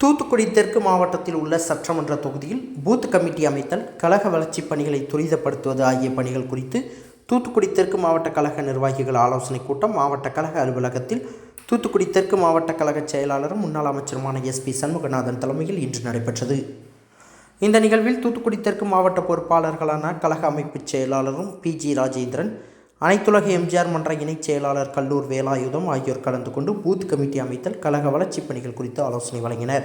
தூத்துக்குடி தெற்கு மாவட்டத்தில் உள்ள சட்டமன்ற தொகுதியில் பூத் கமிட்டி அமைத்தல் கழக வளர்ச்சிப் பணிகளை துரிதப்படுத்துவது ஆகிய பணிகள் குறித்து தூத்துக்குடி தெற்கு மாவட்ட கழக நிர்வாகிகள் ஆலோசனைக் கூட்டம் மாவட்ட கழக அலுவலகத்தில் தூத்துக்குடி தெற்கு மாவட்ட கழக செயலாளரும் முன்னாள் அமைச்சருமான எஸ்பி சண்முகநாதன் தலைமையில் இன்று நடைபெற்றது. இந்த நிகழ்வில் தூத்துக்குடி தெற்கு மாவட்ட பொறுப்பாளர்களான கழக அமைப்புச் செயலாளரும் பி ஜி ராஜேந்திரன் அனைத்துலக எம்ஜிஆர் மன்ற இணைச் செயலாளர் கல்லூர் வேலாயுதம் ஆகியோர் கலந்து கொண்டு பூத் கமிட்டி அமைத்தல் கழக வளர்ச்சிப் பணிகள் குறித்து ஆலோசனை வழங்கினர்.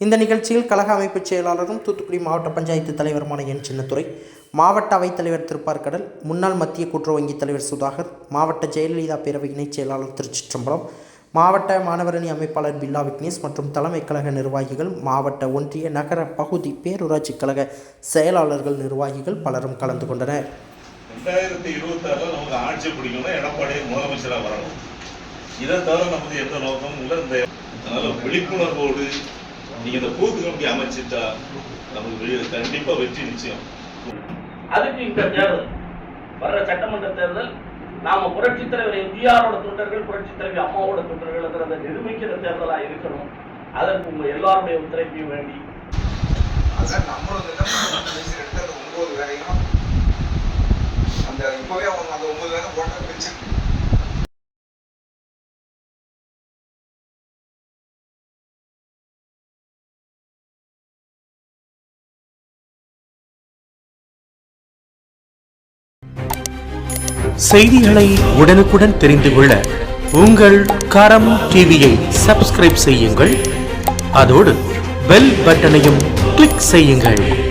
இந்த நிகழ்ச்சியில் கழக அமைப்புச் செயலாளரும் தூத்துக்குடி மாவட்ட பஞ்சாயத்து தலைவருமான என். சின்னத்துறை மாவட்ட அவைத்தலைவர் திருப்பார்கடல் முன்னாள் மத்திய கூட்டுறவு வங்கி தலைவர் சுதாகர் மாவட்ட ஜெயலலிதா பேரவை இணைச் செயலாளர் திருச்சிற்றம்பலம் மாவட்ட மாணவரணி அமைப்பாளர் பில்லா விக்னேஷ் மற்றும் தலைமை கழக நிர்வாகிகள் மாவட்ட ஒன்றிய நகர பகுதி பேரூராட்சி கழக செயலாளர்கள் நிர்வாகிகள் பலரும் கலந்து கொண்டனர். ரெண்டாயிரத்தி இருபத்தி ஆறுல நமக்கு ஆட்சி பிடிக்கணும்னா எடப்பாடி முதலமைச்சரா வரணும். இதை தவிர நமக்கு எந்த நோக்கமும் இல்லை. இந்த அதனால விழிப்புணர்வோடு நீங்க இந்த பூத்து கமிட்டி அமைச்சிட்டா நமக்கு வெ- கண்டிப்பா வெற்றி நிச்சயம். அதுக்கு இந்த தேர்தல். வர்ற சட்டமன்ற தேர்தல் நாம புரட்சித் தலைவர் எம்ஜிஆரோட தொண்டர்கள் புரட்சித் தலைவி அம்மாவோட தொண்டர்கள்ங்கிறத நிரூபிக்கிற தேர்தலா இருக்கணும். அதற்கு உங்க எல்லாருடைய ஒத்துழைப்பையும் வேண்டி. அதான் நம்மளும் அந்த இப்பவே அவங்க அந்த ஒன்பது வேலை போட்ட பிரிச்சு செய்திகளை உடனுக்குடன் தெரிந்து கொள்ள உங்கள் கரம் டிவியை சப்ஸ்கிரைப் செய்யுங்கள். அதோடு பெல் பட்டனையும் கிளிக் செய்யுங்கள்.